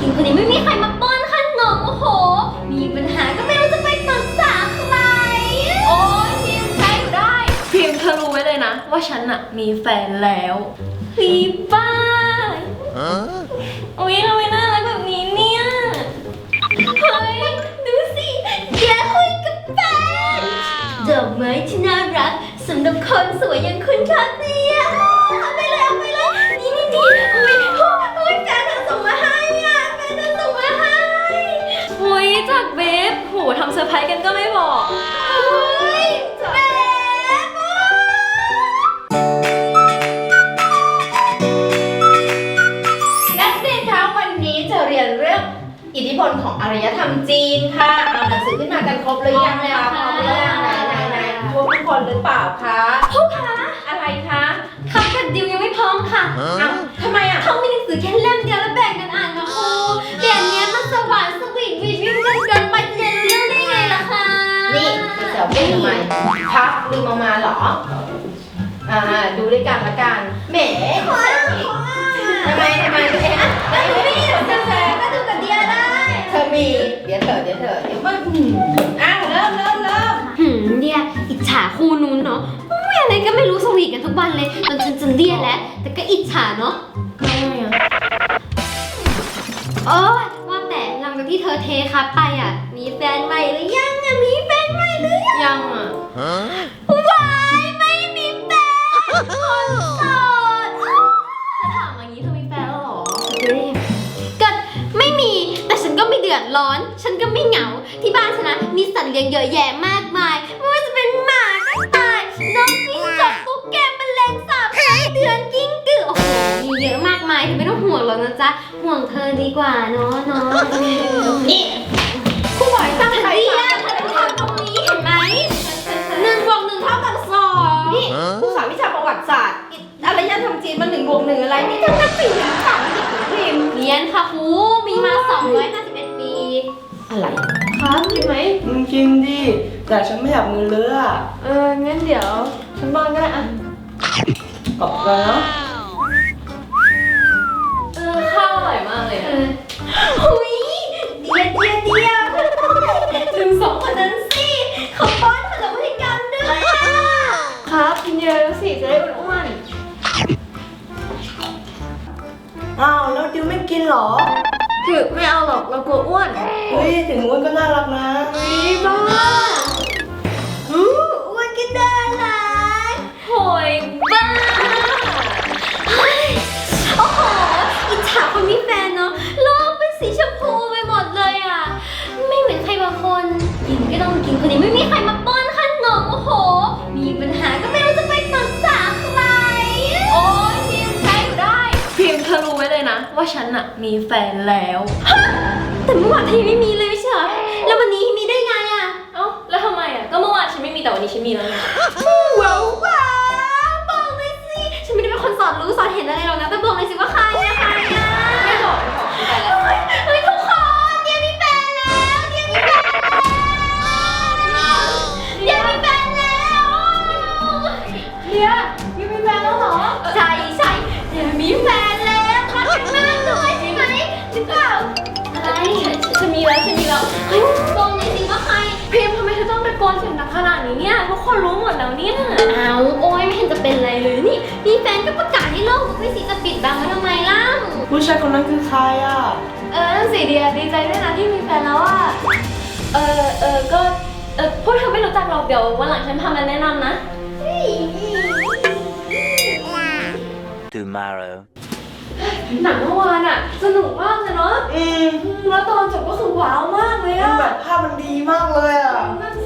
กินคนนี้ไม่มีใครมาป้อนขนมโอ้โห มีปัญหาก็ไม่รู้จะไปปรึกษาใคร โอ้ยพิมพ์ใช้อยู่ได้ พิมพ์เธอรู้ไว้เลยนะ ว่าฉันอะมีแฟนแล้วปีบ้าอุ๊ยทำไมน่ารักแบบนี้เนี่ย เฮ้ย ดูสิแกคุยกับแฟนดอกไม้ที่น่ารักสำหรับคนสวยอย่างคุณครับเนี่ย ร์ไพรส์กันก็ไม่บอกเฮ้ยแฟนนักเรียนคะวันนี้จะเรียนเรื่องอิทธิพลของอารยธรรมจีนค่ะเอาหนังสือขึ้นมากันครบหรือยังคะพร้อมหรือยังไหนไหนไหนพวกทุกคนหรือเปล่าคะครูคะอะไรคะครับกับดิวยังไม่พร้อมค่ะ เอ้าทำไมอะเขามีหนังสือแค่เล่มเดียว เดี๋ยวเป็นทำไมพักลืมเอามาเหรอ อ่า ดูด้วยกันละกัน แหมทำไมทำไมเอ๊ะอะไหนไม่มีหนังสือแชร์ก็ดูกับเดียได้เธอมี เดี๋ยวเถอะเดี๋ยวเถอะเดี๋ยวมันอ้าวเริ่มเริ่มเริ่มหืมเดียอิจฉาคู่นู้นเนาะอุ้ยอะไรก็ไม่รู้สวีทกันทุกวันเลยจนฉันจะเดียแล้ว แต่ก็อิจฉาเนาะทำไมอะโอ้ยว่าแต่หลังจากที่เธอเทครับไปอะ มีแฟนใหม่หรือยังอะมีแฟนใหม่หรือ ยังยังอะว้ายไม่มีแฟนคนโสดอ้าวถ้าถามอย่างนี้เธอมีแฟนแล้วเหรอก็ไม่มี แต่ฉันก็ไม่เดือดร้อน ฉันก็ไม่เหงา ที่บ้านฉันนะมีสัตว์เลี้ยงเยอะแยะมากมาย ไม่ว่าจะเป็นหมากระต่ายนกจิ้งจอกตุ๊กแกแมลงสาบไส้เดือนกิ้งกือโอ้โห มีเยอะมากมายเธอไม่ต้องห่วงหรอกนะจ๊ะ ห่วงเธอดีกว่าเนาะเนาะนี่ครูบอกให้ตั้งใจ ศาสตร์อิอารยธรรมจีนมันหนึ่งบวกหนึ่งอะไร นี่ทั้งนักสิ่งหรือถามเด็กหรือพิมพ์เรียนค่ะครูมีมา 251 ปี อะไรครับกินไหมมึงกินดิ แต่ฉันไม่อยากมือเลอะอะเอองั้นเดี๋ยวฉันบ้างก็ได้อะกลับกันนะเออข้าวอร่อยมากเลยเออะอหุยเดียเดียเดียถึ ครับกินเยอะๆสิจะได้อ้วนอ้าวแล้วดิวไม่กินเหรอๆคือไม่เอาหรอกเรากลัวอ้วนเฮ้ยถึงอ้วนก็น่ารักนะ นี่บ้าอู้อ้วนก็น่ารักโหยบ้าเฮ้ยโอ้โหอิจฉาคนมีแฟนเนาะโลกเป็นสีชมพูไปหมดเลยอะ ไม่เหมือนใครบางคนกินก็ต้องกินคนนี้ไม่มีใครมา นอะมีแฟนแล้วแต่เมื่อวานเธอยังไม่มีเลยไม่ใช่เหรอแล้ววันนี้มีได้ไงอะ เอ้าแล้วทำไมอะก็เมื่อวานฉันไม่มีแต่วันนี้ฉันมีแล้วไงว้าวว้าวบอกเลยสิ ฉันไม่ได้เป็นคนสอนรู้สอนเห็นอะไรหรอกนะ แต่บอกเลยสิว่าใคร คนรู้หมดแล้วเนี่ยเอาโอ้ยไม่เห็นจะเป็นไรเลยนี่มีแฟนก็ประกาศให้โลกรู้ไปสิจะปิดบังไว้ทำไมเล่าผู้ชายคนนั้นคือใครอะ เออนั่นสิเดียดีใจด้วยนะที่มีแฟนแล้วอะเออเออก็เออพวกเธอไม่รู้จักหรอกเดี๋ยววันหลังฉันพามาแนะนำนะ tomorrow. หนังเมื่อวานอะสนุกมากเลยเนาะอืมอืมแล้วตอนจบก็คือว้าวมากเลยมันอะแบบภาพมันดีมากเลยอะนั่นสิ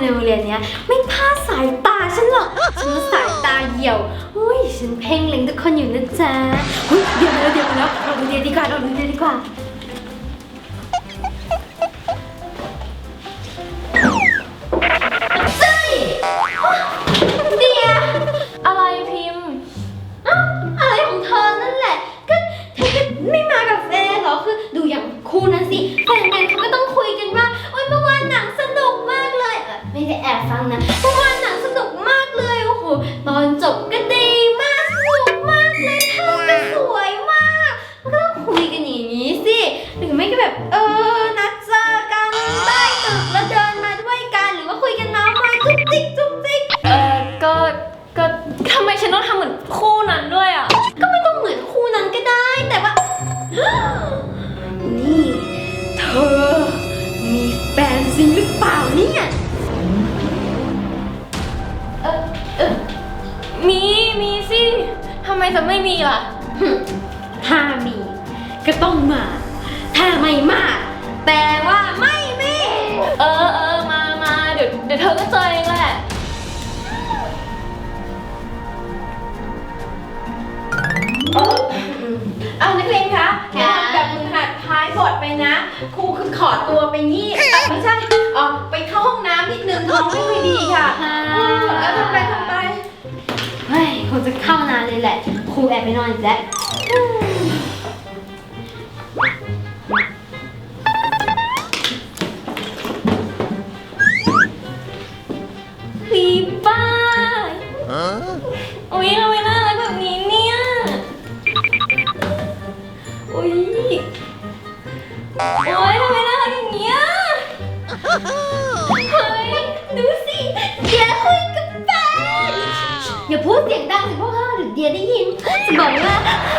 ในโรงเรียนเนี้ยไม่พลาดสายตาฉันหรอกฉันสายตาเหี่ยวอุ้ยฉันเพ่งเล็งทุกคนอยู่นะจ๊ะเฮ้ยเดี๋ยวมาแล้วเดี๋ยวมาแล้วเราดูเดียดีกว่าเราดูเดียดีกว่า จะไม่มีล่ะหึถ้ามี ก็ต้องมา ถ้าไม่มาแปลว่าไม่มี เออเออมามาเดี๋ยวเดี๋ยวเธอก็เจอเองแหละ เออเอานักเรียนคะอย่าทำแบบมือหัดท้ายบทไปนะ ครูคือขอตัวไปนี่เอ้ยไม่ใช่เออไปเข้าห้องน้ำนิดนึงท้องไม่ค่อยดีค่ะ เออเอาทำไปทำไปเฮ้ยค งจะเข้านานเลยแหละ ครูแอบไปนอนอีกแล้วพีป้าอุ๊ยทำไมน่ารักแบบนี้เนี่ย อุ๊ย โอ๊ยทำไมน่ารักอย่างเงี้ย พูดเสียงดังสิพวกเราเดี๋ยวเดียได้ยินจะบอกว่า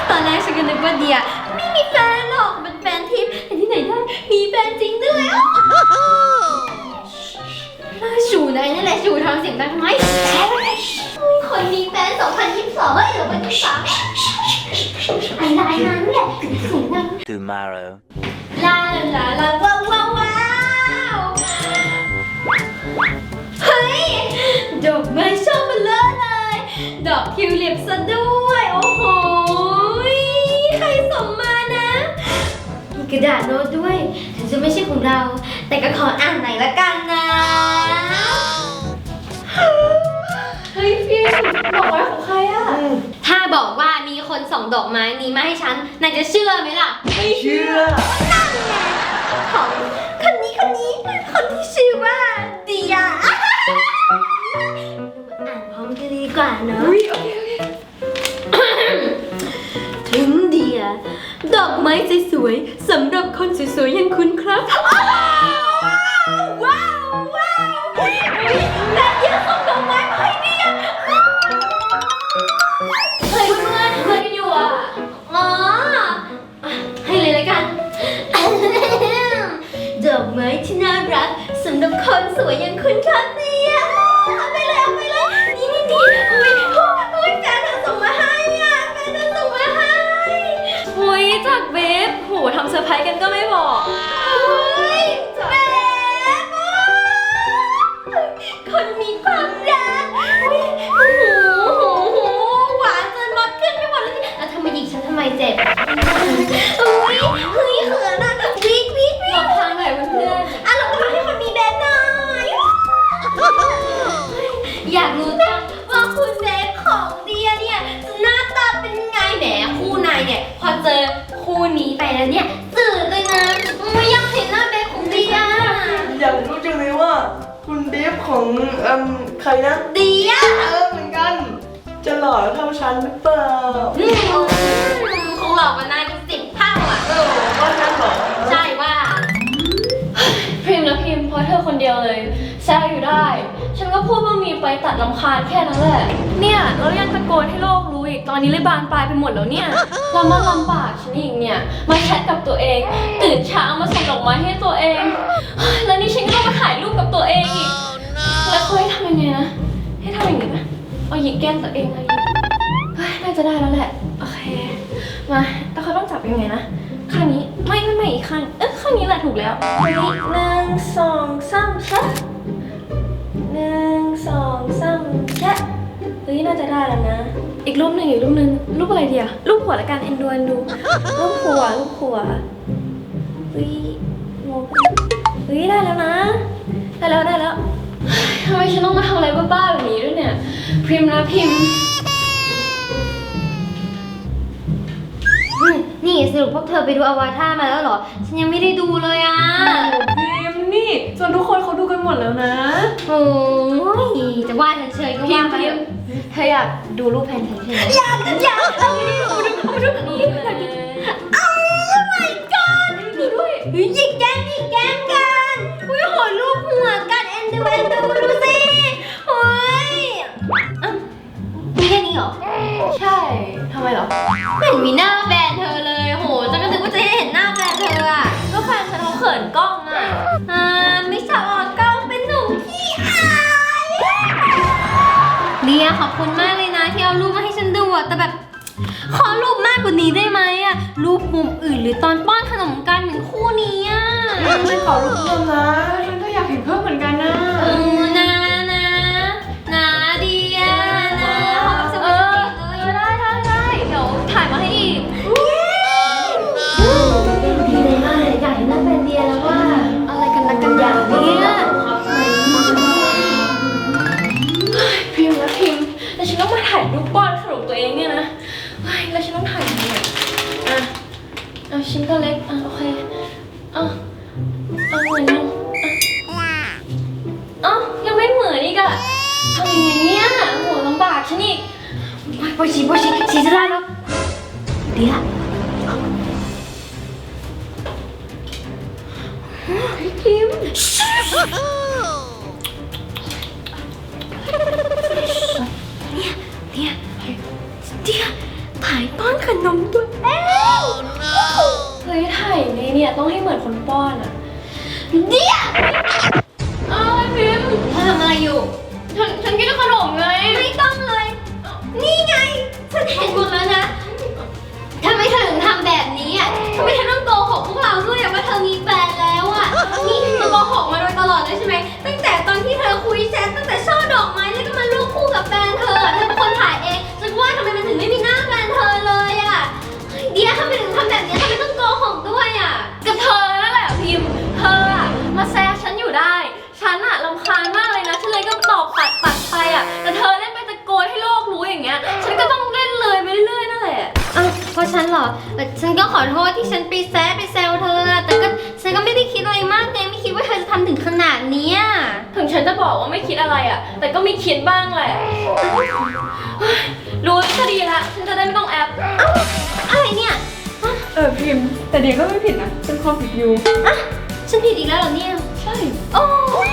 ตอนแรกฉันก็นึกว่าเดีย ไม่มีแฟนหรอกเป็นแฟนทิพย์แต่ที่ไหนได้มีแฟนจริงด้วยอ้าวชูนายนั่นแหละชูทำเสียงดังทำไมคนมีแฟน2022เฮ้ยเดี๋ยวมันจะสามไอ้นายนั้นแหละเสียงดัง tomorrow. ลาลาลาว้าวว้าวว้าวเฮ้ยดอกไม้ชอบมาเลอะเลย ดอกทิวลิปซะด้วย โอ้โหยใครส่งมานะ มีกระดาษโน้ตด้วย ถึงจะไม่ใช่ของเรา แต่ก็ขออ่านหน่อยละกันนะ เฮ้ยฟิล์มดอกไม้ของใครอะถ้าบอกว่ามีคนส่งดอกไม้นี้มาให้ฉันนายจะเชื่อไหมล่ะ ไม่เชื่อของคนนี้คนนี้คนที่ชื่อว่าเดีย ว่าเนอะอุ๊ยโอเคโอเคถึงเดีย ดอกไม้สวยๆสำหรับคนสวยๆอย่างคุณครับว้าวว้าวว้าวแต่เดียส่งดอกไม้มาให้เดียเฮ้ยเพื่อนเพื่อนกันอยู่อะอ๋อให้เลยละกัน ดอกไม้ที่น่ารักสำหรับคนสวยอย่างคุณครับ เท่าฉันหรือเปล่าอืมคงหลอกกว่านายเป็นสิบเท่าอะ เออว่าฉันเหรอใช่ว่าๆพิมพ์นะพิมพ์เพราะเธอคนเดียวเลยแซวอยู่ได้ ฉันก็พูดว่ามีไปตัดลำคาญแค่นั้นแหละ เนี่ยแล้วยังตะโกนให้โลกรู้อีกตอนนี้เลยบานปลายไปหมดแล้วเนี่ยแล้วมาลำบากฉันอีกเนี่ย มาแชทกับตัวเอง ตื่นเช้ามาส่งดอกไม้ให้ตัวเองเฮ้ยแล้วนี่ฉันก็ต้องมาถ่ายรูปกับตัวเองอีก แล้วเขาให้ทำยังไงนะ ให้ทำอย่างนี้ไหมเอาหยิกแก้มตัวเองเอาหยิกเฮ้ยน่า จะได้แล้วแหละ โอเค มา แต่เขาต้องจับยังไงนะ ข้างนี้ ไม่ไม่ไม่อีกข้าง เอ๊ะข้างนี้แหละถูกแล้วอันนี้หนึ่งสองสามแชะหนึ่งสองสามแชะเฮ้ยน่าจะได้แล้วนะ อีกรูปหนึ่งอีกรูปหนึ่งรูปอะไรเดียวรูปหัวละกันเอ็นดูเอ็นดูรูปหัวรูปหัวเฮ้ยงงเฮ้ยได้แล้วนะ ได้แล้วได้แล้วทำไมฉันต้องมาทำอะไรบ้าๆแบบนี้ด้วยเนี่ย พิมพ์นะพิมพ์ นี่สรุปพวกเธอไปดูอวตารมาแล้วเหรอ ฉันยังไม่ได้ดูเลยอะพิมพ์นี่จนทุกคนเขาดูกันหมดแล้วนะ โอ้ยจะว่าฉันเฉยก็พิว่ามพ์ไปพิมพ์เธออยากดูรูปแฟนฉันใช่ไหมอยากอยากเอาไปดูเอาไปดูเอาไปดูนี่เลยโอ้ my god ดูด้วยเฮ้ยหยิกแก้มหยิกแก้มกันอุ้ยโหรูปหัวกันเอ็นดูเอ็นดูดูสิโอ้ยอะมีแค่นี้เหรอ ใช่ทำไมเหรอ ไม่เห็นมีหน้าแฟนเธอ กกว่านี้ได้ไหมอะรูปมุมอื่นหรือตอนป้อนขนมกันเหมือนคู่นี้อะไม่ขอรูปเพิ่มนะฉันก็อยากเห็นเพิ่มเหมือนกันนะ เออนะนะ ชิ้นก็เล็ก อะ โอเคอะอะเหมือนยังอะเอ้ายังไม่เหมือนอีกอะทำยังไงเนี่ยโหลำบากฉันอีกไปไปฉีไปฉีฉีจะได้แล้วเดียพิมเนี่ยเนี่ยเดียถ่ายป้อนขนมตัวเอง ฮ้ยถ่ายยังไงเนี่ยต้องให้เหมือนคนป้อนอะเดียเอ้าไอ้พิมพ์เธอทำอะไรอยู่ ฉันฉันกินขนมไง ไม่ต้องเลย นี่ไง ฉันเห็นหมดแล้วนะทำไมเธอถึงทำแบบนี้อะทำไมเธอต้องโกหกพวกเราด้วยอะว่าเธอมีแฟนแล้วอะ นี่เธอโกหกมาโดยตลอดเลยใช่ไหม ตั้งแต่ตอนที่เธอคุยแชท ฉันเหรอเอ่อฉันก็ขอโทษที่ฉันไปแซะไปแซวเธออะแต่ก็ฉันก็ไม่ได้คิดอะไรมากไงไม่คิดว่าเธอจะทำถึงขนาดเนี้ยถึงฉันจะบอกว่าไม่คิดอะไรอะแต่ก็มีคิดบ้างแหละเฮ้ยรู้ก็ดีละฉันจะได้ไม่ต้องแอป อะไรเนี่ยเออพิมพ์ แต่เดียก็ไม่ผิดนะเป็นความผิดยูอะฉันผิดอีกแล้วเหรอเนี่ย ใช่ โอ้ย